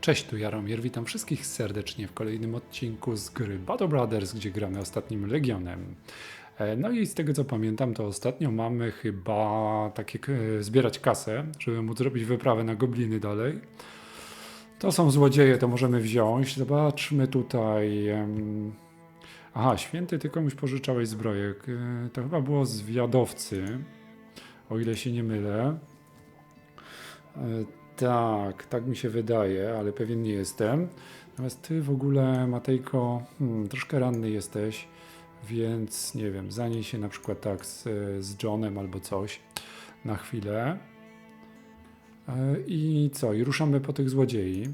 Cześć, tu Jaromir, witam wszystkich serdecznie w kolejnym odcinku z gry Battle Brothers, gdzie gramy ostatnim Legionem. E, No i z tego co pamiętam, to ostatnio mamy chyba takie k- zbierać kasę, żeby móc zrobić wyprawę na gobliny dalej. To są złodzieje, to możemy wziąć. Zobaczmy tutaj. Aha, święty, ty komuś pożyczałeś zbroję. K- To chyba było zwiadowcy, o ile się nie mylę. Tak, tak mi się wydaje, ale pewien nie jestem. Natomiast ty w ogóle, Matejko, hmm, troszkę ranny jesteś, więc nie wiem, zaniej się na przykład tak z, z Johnem albo coś na chwilę. E, I co? I ruszamy po tych złodziei.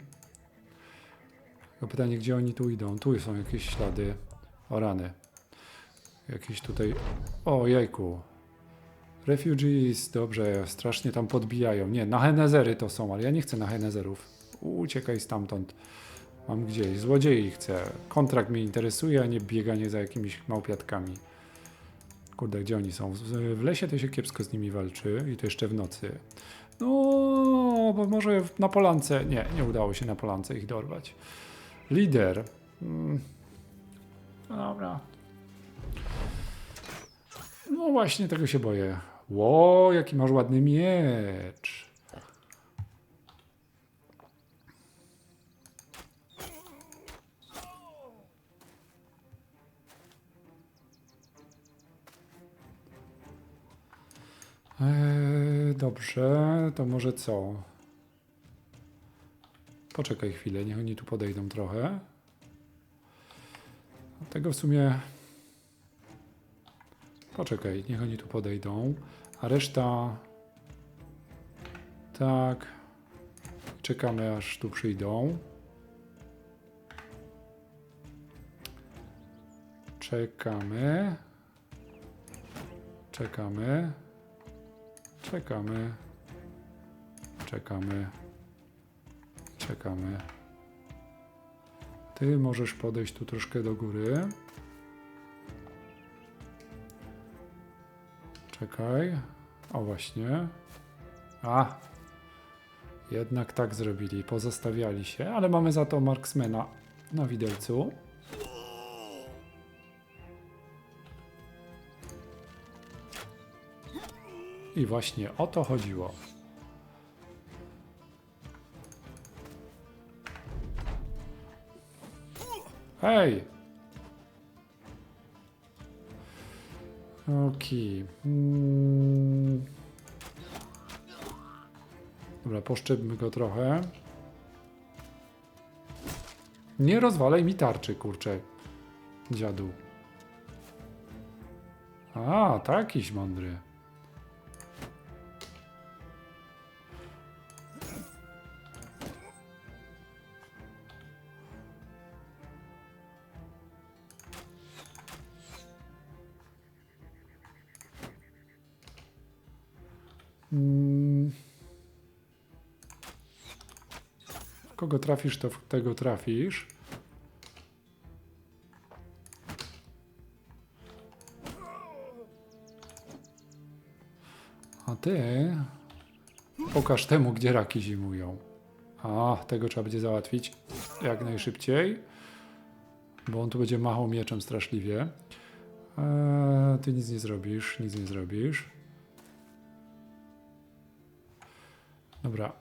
Tylko pytanie, gdzie oni tu idą? Tu są jakieś ślady. O rany. Jakieś tutaj... O jejku. Refugees, dobrze, strasznie tam podbijają. Nie, na Henezery to są, ale ja nie chcę na Henezerów. Uciekaj stamtąd. Mam gdzieś. Złodziei chcę. Kontrakt mnie interesuje, a nie bieganie za jakimiś małpiatkami. Kurde, gdzie oni są? W, lesie to się kiepsko z nimi walczy i to jeszcze w nocy. No, bo może na polance. Nie, nie udało się na polance ich dorwać. Lider. Mm. No dobra, no właśnie, tego się boję. Ło, jaki masz ładny miecz. Eee, dobrze, to może co? Poczekaj chwilę, niech oni tu podejdą trochę. Tego w sumie Poczekaj, niech oni tu podejdą. A reszta. Tak. Czekamy aż tu przyjdą. Czekamy. Czekamy. Czekamy. Czekamy. Czekamy. Ty możesz podejść tu troszkę do góry. Czekaj. O właśnie. A. Jednak tak zrobili. Pozostawiali się, ale mamy za to Marksmana na widelcu. I właśnie o to chodziło. Hej! Okej. Mm. Dobra, poszczepmy go trochę. Nie rozwalaj mi tarczy, kurczę. Dziadu. A, takiś mądry. Kogo trafisz, to tego trafisz. A ty pokaż temu, gdzie raki zimują. A, tego trzeba będzie załatwić jak najszybciej, bo on tu będzie machał mieczem straszliwie. Eee, ty nic nie zrobisz, nic nie zrobisz. Dobra.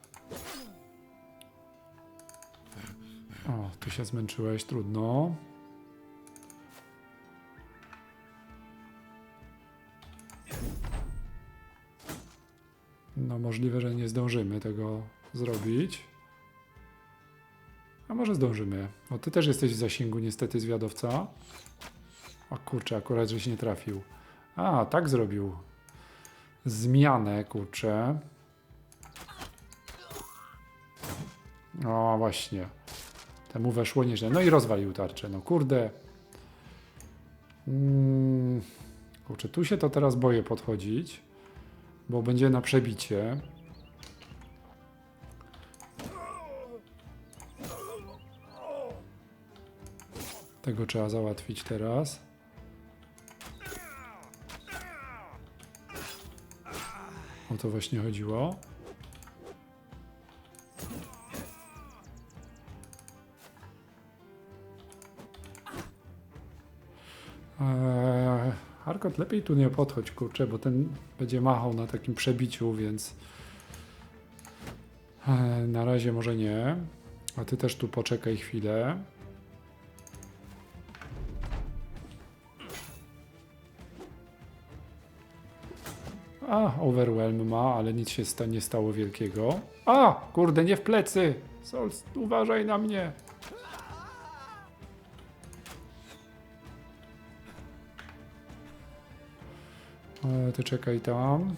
O, tu się zmęczyłeś, trudno. No, możliwe, że nie zdążymy tego zrobić. A może zdążymy. O, ty też jesteś w zasięgu, niestety, zwiadowca. O kurczę, akurat żeś nie trafił. A, tak zrobił. Zmianę, kurczę. O, właśnie. Temu weszło nieźle. No i rozwalił tarczę. No kurde. Mm, kurczę, tu się to teraz boję podchodzić, bo będzie na przebicie. Tego trzeba załatwić teraz. O to właśnie chodziło. Lepiej tu nie podchodź, kurczę, bo ten będzie machał na takim przebiciu, więc e, na razie może nie. A ty też tu poczekaj chwilę. A, overwhelm ma, ale nic się sta nie stało wielkiego. A, kurde, nie w plecy! Sol, uważaj na mnie! E, ty czekaj tam.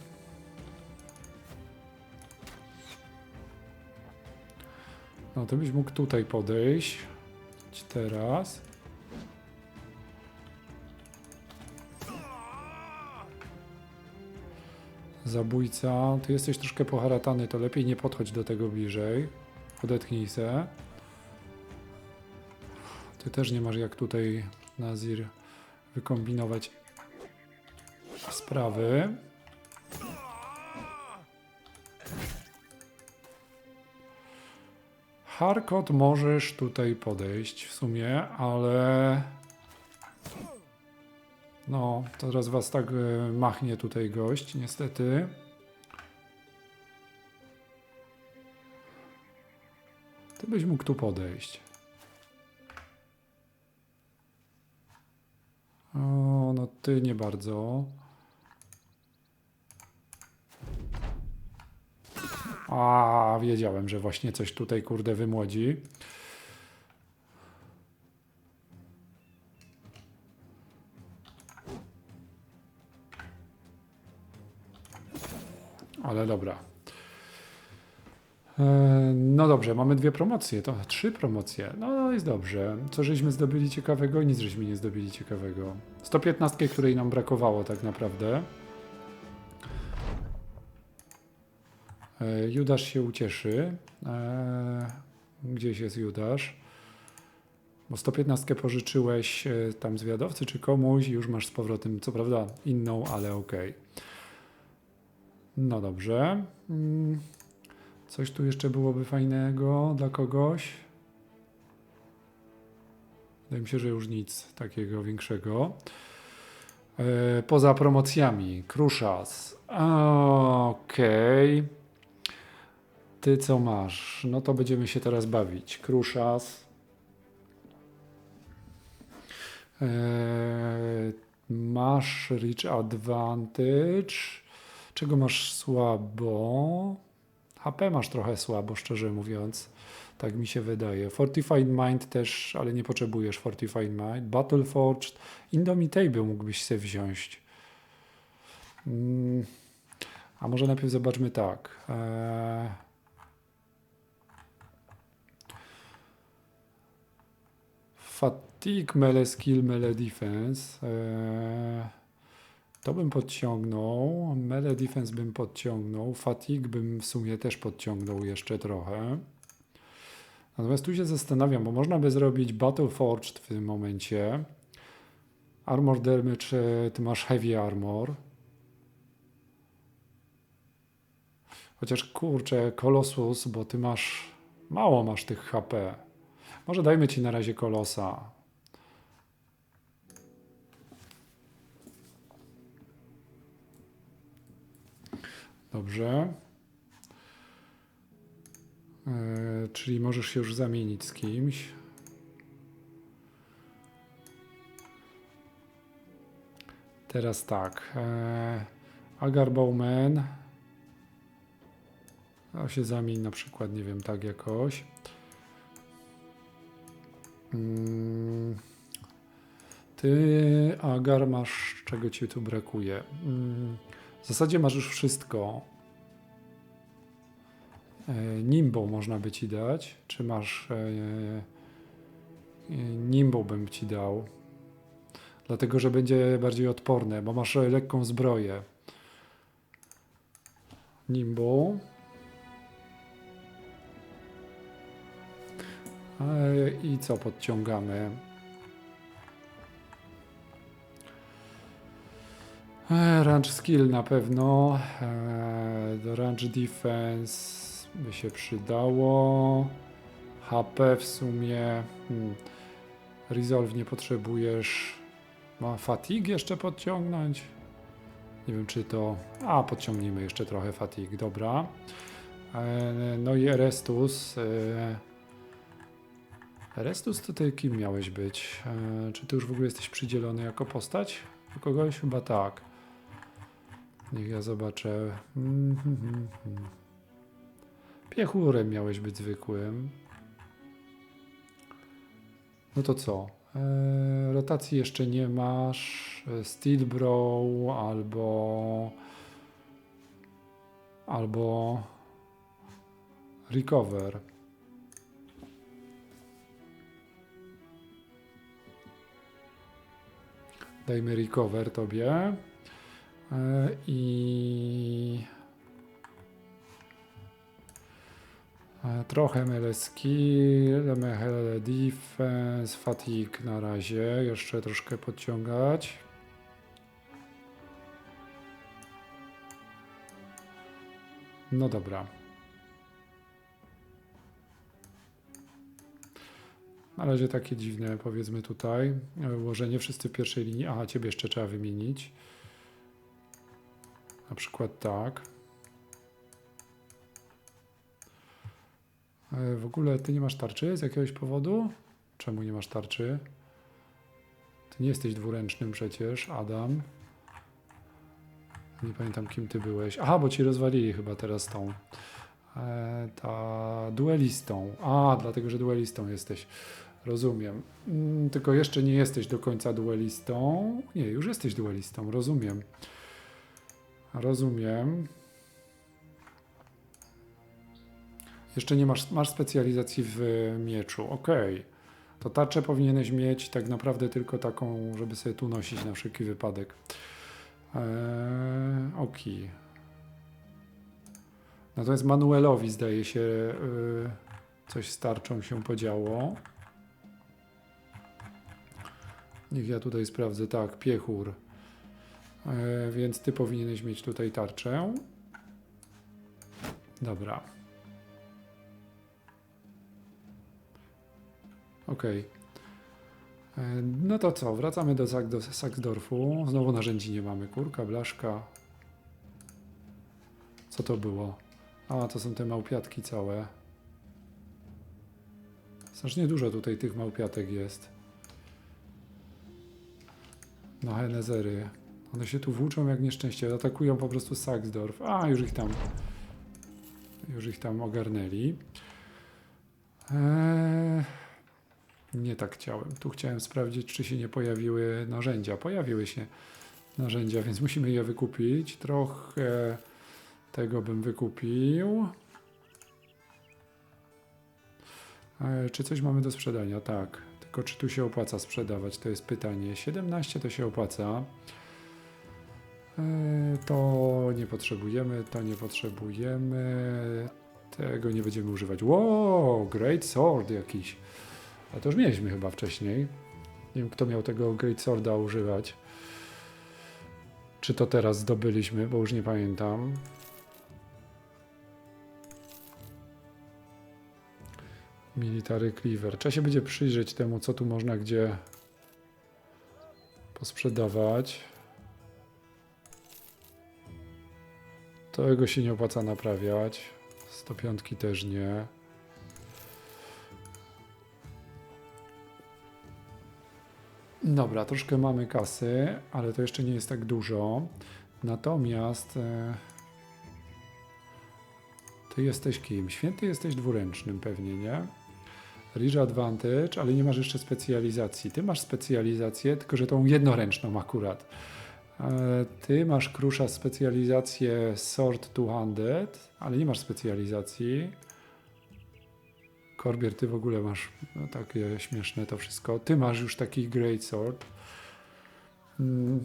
No to byś mógł tutaj podejść. Teraz. Zabójca, ty jesteś troszkę poharatany, to lepiej nie podchodź do tego bliżej. Odetchnij se. Ty też nie masz jak tutaj, Nazir, wykombinować sprawy. Harkot możesz tutaj podejść w sumie, ale no, teraz was tak e, machnie tutaj gość, niestety. Ty byś mógł tu podejść. O, no ty nie bardzo. A, wiedziałem, że właśnie coś tutaj kurde wymłodzi. Ale dobra. E, No dobrze, mamy dwie promocje, to trzy promocje. No jest dobrze. Co żeśmy zdobyli ciekawego? Nic żeśmy nie zdobyli ciekawego. 115, której nam brakowało tak naprawdę. Judasz się ucieszy. E, Gdzieś jest Judasz. Bo 115 pożyczyłeś e, tam zwiadowcy czy komuś i już masz z powrotem, co prawda inną, ale okej. No dobrze. Mm, Coś tu jeszcze byłoby fajnego dla kogoś? Wydaje mi się, że już nic takiego większego. E, poza promocjami. Kruszas. Okej. Ty co masz? No to będziemy się teraz bawić. Kruszas. E, masz Reach Advantage. Czego masz słabo? HP masz trochę słabo, szczerze mówiąc. Tak mi się wydaje. Fortified Mind też, ale nie potrzebujesz Fortified Mind. Battle Forged. Indomitable mógłbyś sobie wziąć. Mm, A może najpierw zobaczmy tak. Eee... Fatigue, melee skill, melee defense. Eee... To bym podciągnął. Melee defense bym podciągnął. Fatigue bym w sumie też podciągnął jeszcze trochę. Natomiast tu się zastanawiam, bo można by zrobić Battle Forged w tym momencie. Armor damage, e, ty masz heavy armor. Chociaż kurczę, Colossus, bo ty masz. Mało masz tych HP. Może dajmy ci na razie kolosa. Dobrze. E, czyli możesz się już zamienić z kimś. Teraz tak. E, Agar Bowman. A się zamień na przykład, nie wiem, tak jakoś. Mm. Ty, Agar, masz, czego ci tu brakuje? Mm. W zasadzie masz już wszystko. E, Nimbo można by ci dać. Czy masz. E, e, Nimbo bym ci dał. Dlatego, że będzie bardziej odporne, bo masz lekką zbroję. Nimbo. I co podciągamy? E, Range skill na pewno. E, range defense by się przydało. HP w sumie. Hmm. Resolve nie potrzebujesz. Ma fatigue jeszcze podciągnąć? Nie wiem, czy to... A, podciągnijmy jeszcze trochę fatigue, dobra. E, no i Erestus. Erestus, to ty kim miałeś być? E, czy ty już w ogóle jesteś przydzielony jako postać? Do kogoś? Chyba tak. Niech ja zobaczę. Mm, hmm, hmm, hmm. Piechurem miałeś być zwykłym. No to co? E, rotacji jeszcze nie masz. E, Steel Brow albo. Albo. Recover. Dajmy recover tobie. E, I. E, Trochę mele skill, mele defense, fatigue na razie. Jeszcze troszkę podciągać. No dobra. Na razie takie dziwne, powiedzmy tutaj. e, Ułożenie wszyscy w pierwszej linii. Aha, ciebie jeszcze trzeba wymienić. Na przykład tak. E, W ogóle ty nie masz tarczy z jakiegoś powodu? Czemu nie masz tarczy? Ty nie jesteś dwuręcznym przecież, Adam. Nie pamiętam kim ty byłeś. Aha, bo ci rozwalili chyba teraz tą. E, ta duelistą. A, dlatego, że duelistą jesteś. Rozumiem. Mm, tylko jeszcze nie jesteś do końca duelistą. Nie, już jesteś duelistą, rozumiem. Rozumiem. Jeszcze nie masz, masz specjalizacji w mieczu. Okej. To tarczę powinieneś mieć tak naprawdę tylko taką, żeby sobie tu nosić na wszelki wypadek. Eee, Oki. Natomiast Manuelowi zdaje się yy, coś z tarczą się podziało. Niech ja tutaj sprawdzę. Tak, piechur. E, więc ty powinieneś mieć tutaj tarczę. Dobra. Okej. E, No to co? Wracamy do, Zak- do Saksdorfu. Znowu narzędzi nie mamy. Kurka, blaszka. Co to było? A, to są te małpiatki całe. Strasznie dużo tutaj tych małpiatek jest. Na Henezery. One się tu włóczą jak nieszczęście. Atakują po prostu Saksdorf. A, już ich tam. Już ich tam ogarnęli. Eee, nie tak chciałem. Tu chciałem sprawdzić, czy się nie pojawiły narzędzia. Pojawiły się narzędzia, więc musimy je wykupić. Trochę tego bym wykupił. E, czy coś mamy do sprzedania? Tak. Tylko czy tu się opłaca sprzedawać? To jest pytanie. 17 to się opłaca. E, To nie potrzebujemy, to nie potrzebujemy. Tego nie będziemy używać. Wow, Great Sword jakiś. A to już mieliśmy chyba wcześniej. Nie wiem, kto miał tego Great Sworda używać. Czy to teraz zdobyliśmy, bo już nie pamiętam. Military Cleaver. Trzeba się będzie przyjrzeć temu, co tu można gdzie posprzedawać. Tego się nie opłaca naprawiać. 105 też nie. Dobra, troszkę mamy kasy, ale to jeszcze nie jest tak dużo. Natomiast e, ty jesteś kim? Święty jesteś dwuręcznym pewnie, nie? Ridge Advantage, ale nie masz jeszcze specjalizacji. Ty masz specjalizację, tylko że tą jednoręczną akurat. E, Ty masz krusza specjalizację Sword 200, ale nie masz specjalizacji. Korbier, ty w ogóle masz no, takie śmieszne to wszystko. Ty masz już taki Great Sword. Mm.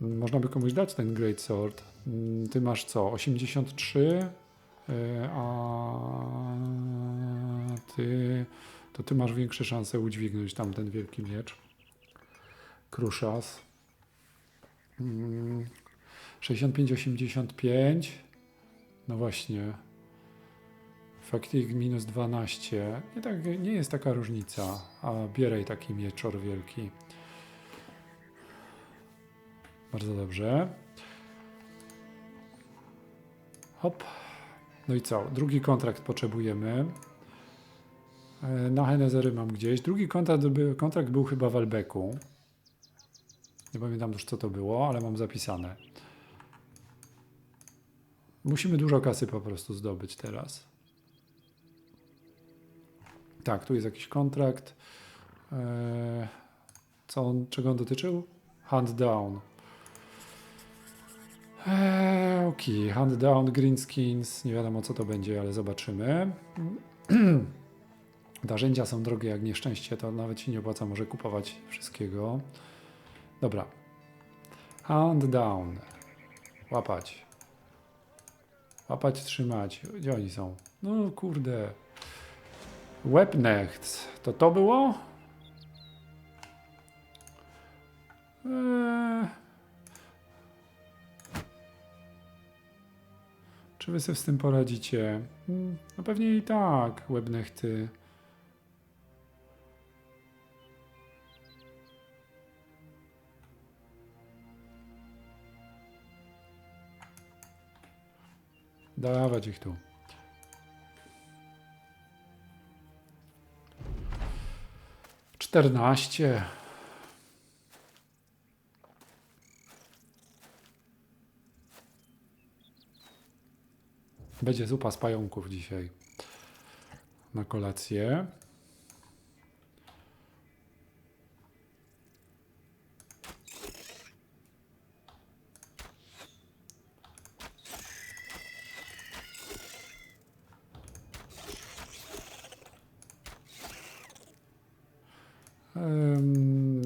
Można by komuś dać ten Great Sword. Mm, Ty masz co? 83, e, a ty to ty masz większe szanse udźwignąć tamten wielki miecz. Kruszas. Mm, 65-85. No właśnie. Fatigue minus 12. Nie, tak, nie jest taka różnica. A bieraj taki mieczor wielki. Bardzo dobrze. Hop. No i co? Drugi kontrakt potrzebujemy. E, Na Henezery mam gdzieś. Drugi kontrakt, by- kontrakt był chyba w Albeku. Nie pamiętam już co to było, ale mam zapisane. Musimy dużo kasy po prostu zdobyć teraz. Tak, tu jest jakiś kontrakt. Eee, co on, czego on dotyczył? Hand down. Hand down, green skins. Nie wiadomo co to będzie, ale zobaczymy. Narzędzia są drogie jak nieszczęście, to nawet się nie opłaca może kupować wszystkiego. Dobra. Hand down. Łapać. Łapać, trzymać. Gdzie oni są? No kurde. Webnecht. To to było? Eee. Czy wy sobie z tym poradzicie? Mm, No pewnie i tak, Webnechty. Dawać ich tu. Czternaście. Będzie zupa z pająków dzisiaj na kolację.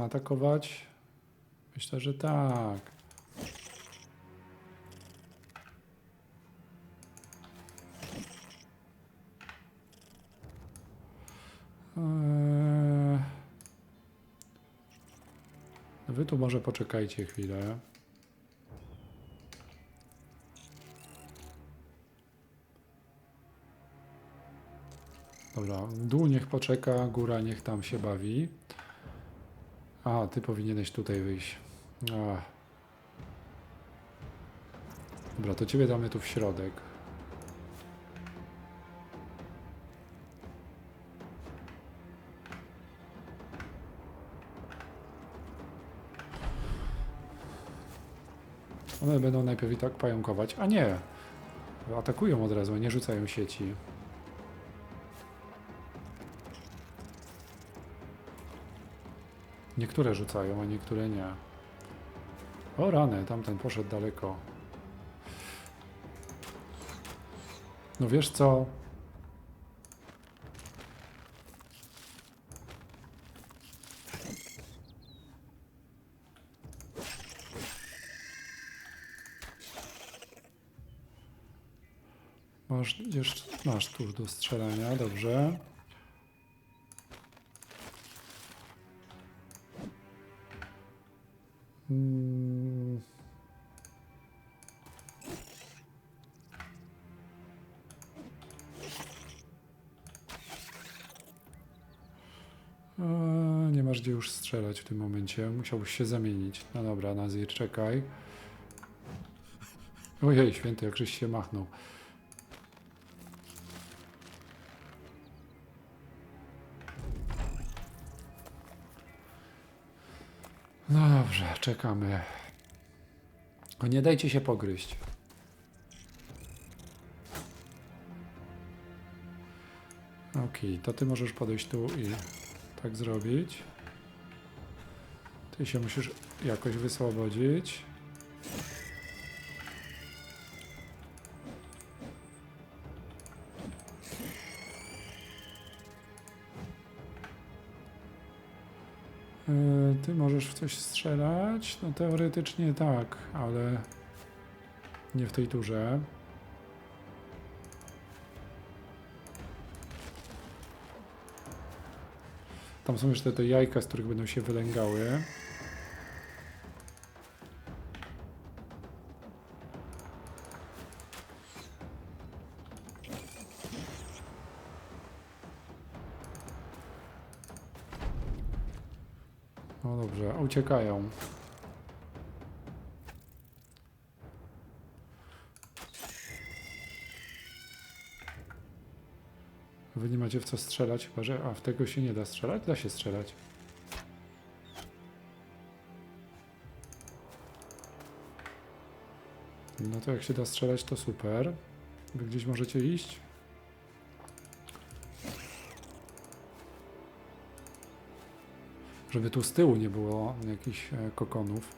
Atakować? Myślę, że tak. Może poczekajcie chwilę. Dobra, dół niech poczeka, góra niech tam się bawi. A, ty powinieneś tutaj wyjść. Ach. Dobra, to ciebie damy tu w środek. One będą najpierw i tak pająkować. A nie! Atakują od razu, nie rzucają sieci. Niektóre rzucają, a niektóre nie. O rany, tamten poszedł daleko. No wiesz co? Masz, jeszcze, masz tu do strzelania, dobrze. Mm. Eee, Nie masz gdzie już strzelać w tym momencie. Musiałbyś się zamienić. No dobra, Nazir, czekaj. Ojej, święty, jak żeś się machnął. Czekamy. O, nie dajcie się pogryźć. Okej, to ty możesz podejść tu i tak zrobić. Ty się musisz jakoś wyswobodzić. Ty możesz w coś strzelać? No teoretycznie tak, ale nie w tej turze. Tam są jeszcze te jajka, z których będą się wylęgały. No dobrze, uciekają. Wy nie macie w co strzelać, chyba że... A, w tego się nie da strzelać? Da się strzelać. No to jak się da strzelać, to super. Wy gdzieś możecie iść? Żeby tu z tyłu nie było jakichś e, kokonów.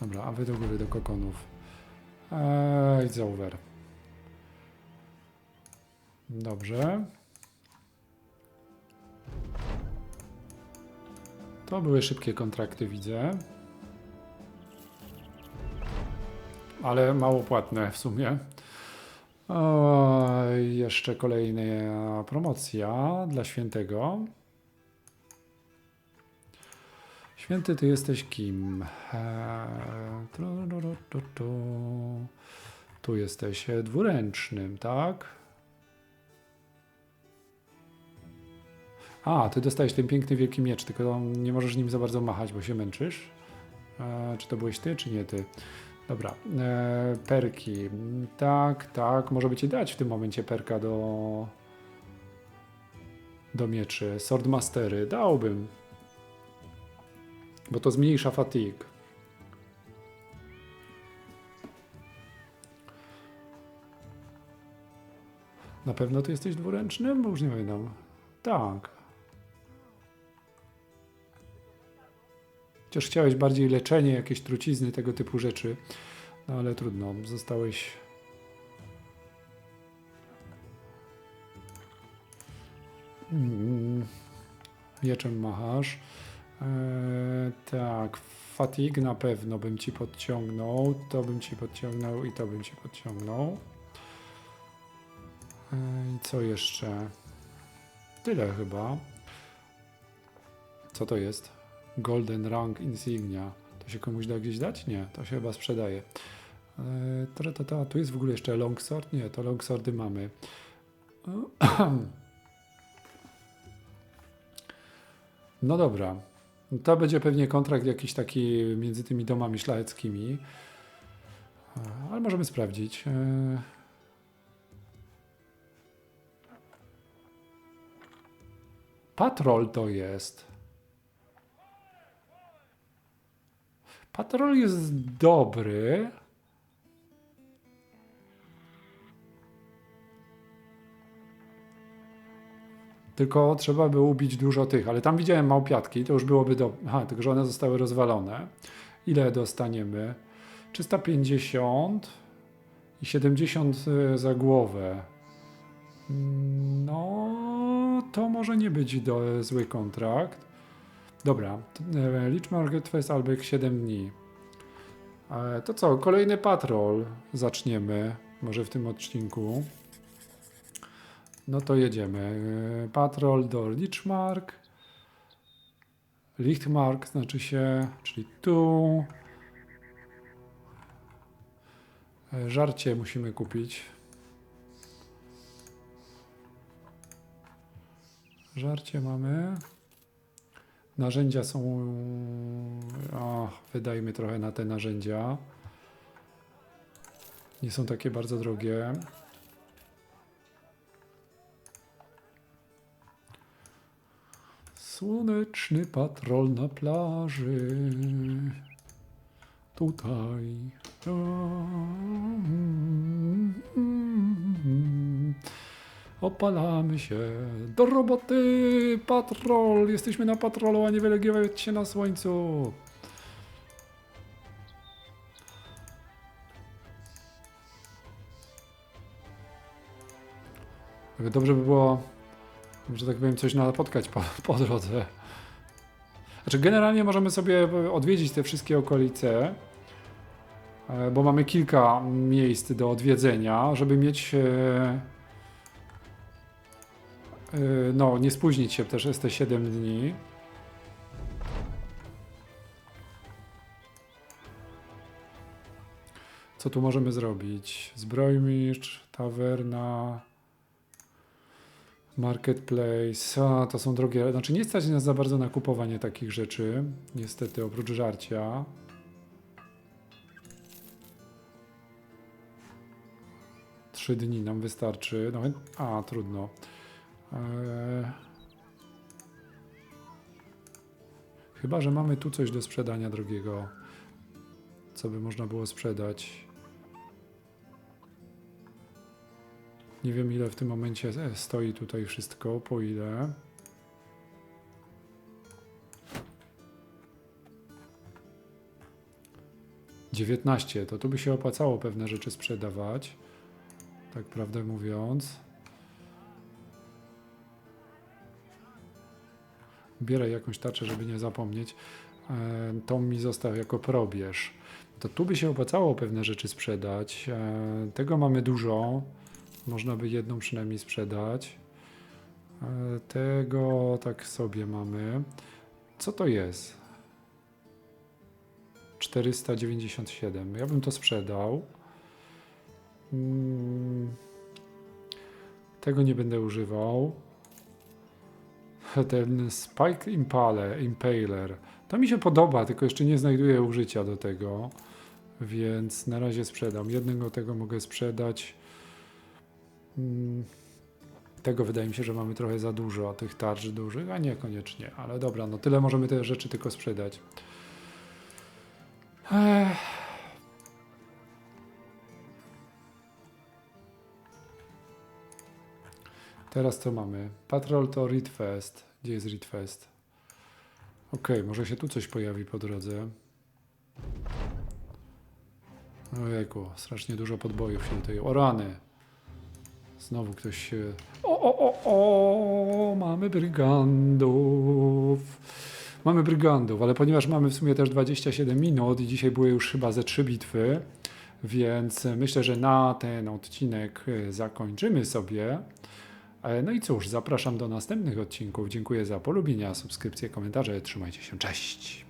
Dobra, a wy do góry do kokonów. Eee, it's over. Dobrze. To były szybkie kontrakty, widzę. Ale mało płatne w sumie. O, jeszcze kolejna promocja dla świętego. Święty, ty jesteś kim? Ru, tu, jesteś e, dwuręcznym, tak? A, ty dostajesz ten piękny wielki miecz, tylko nie możesz nim za bardzo machać, bo się męczysz. Eee, czy to byłeś ty, czy nie ty? Dobra, eee, perki. Tak, tak, może by ci dać w tym momencie perka do do mieczy. Swordmastery, dałbym. Bo to zmniejsza fatigue. Na pewno ty jesteś dwuręcznym? Bo już nie pamiętam. Tak. Chociaż chciałeś bardziej leczenie, jakieś trucizny, tego typu rzeczy. No ale trudno, zostałeś. Mm, Mieczem machasz. Eee, tak, fatigue na pewno bym ci podciągnął. To bym ci podciągnął i to bym ci podciągnął. Eee, I co jeszcze? Tyle chyba. Co to jest? Golden Rank Insignia. To się komuś da gdzieś dać? Nie, to się chyba sprzedaje. Tra, ta, ta. Tu jest w ogóle jeszcze longsword? Nie, to longswordy mamy. No dobra. To będzie pewnie kontrakt jakiś taki między tymi domami szlacheckimi. E, Ale możemy sprawdzić. E, Patrol to jest. Patrol jest dobry. Tylko trzeba by ubić dużo tych, ale tam widziałem małpiatki, to już byłoby do. Aha, tylko że one zostały rozwalone. Ile dostaniemy? 350 i 70 za głowę. Mm, No, to może nie być do, zły kontrakt. Dobra, e, licz Market Fest Albek 7 dni. E, To co, kolejny patrol zaczniemy, może w tym odcinku. No to jedziemy. E, Patrol do Lichmark. Lichtmark znaczy się, czyli tu. Żarcie musimy kupić. Żarcie mamy. Narzędzia są. O, wydajmy trochę na te narzędzia. Nie są takie bardzo drogie. Słoneczny patrol na plaży. Tutaj. Opalamy się. Do roboty! Patrol! Jesteśmy na patrolu, a nie wylegiwać się na słońcu. Dobrze by było, że tak powiem, coś napotkać po, po drodze. Znaczy, generalnie możemy sobie odwiedzić te wszystkie okolice, e, bo mamy kilka miejsc do odwiedzenia, żeby mieć. E, No, nie spóźnić się też jest te 7 dni. Co tu możemy zrobić? Zbrojmistrz, tawerna. Marketplace, a, to są drogie, znaczy nie stać nas za bardzo na kupowanie takich rzeczy, niestety oprócz żarcia. Trzy dni nam wystarczy, nawet, a trudno. Eee, chyba, że mamy tu coś do sprzedania drogiego, co by można było sprzedać. Nie wiem ile w tym momencie e, stoi tutaj wszystko, po ile. Dziewiętnaście, to tu by się opłacało pewne rzeczy sprzedawać, tak prawdę mówiąc. Bierę jakąś tarczę, żeby nie zapomnieć. E, Tą mi został jako probierz. To tu by się opłacało pewne rzeczy sprzedać. E, Tego mamy dużo. Można by jedną przynajmniej sprzedać. E, Tego tak sobie mamy. Co to jest? 497. Ja bym to sprzedał. Mm, Tego nie będę używał. Ten Spike Impale, Impaler. To mi się podoba, tylko jeszcze nie znajduję użycia do tego. Więc na razie sprzedam. Jednego tego mogę sprzedać. Mm, Tego wydaje mi się, że mamy trochę za dużo, tych tarcz dużych, a niekoniecznie. Ale dobra, no tyle możemy te rzeczy tylko sprzedać. Ech. Teraz co mamy? Patrol to Read Fest. Gdzie jest Read Fest? Okej, może się tu coś pojawi po drodze. Ojejku, strasznie dużo podbojów się tutaj. O rany! Znowu ktoś się... O, o, o, o! Mamy brygandów! Mamy brygandów, ale ponieważ mamy w sumie też 27 minut i dzisiaj były już chyba ze trzy bitwy, więc myślę, że na ten odcinek e, zakończymy sobie. E, No i cóż, zapraszam do następnych odcinków. Dziękuję za polubienia, subskrypcje, komentarze. Trzymajcie się, cześć!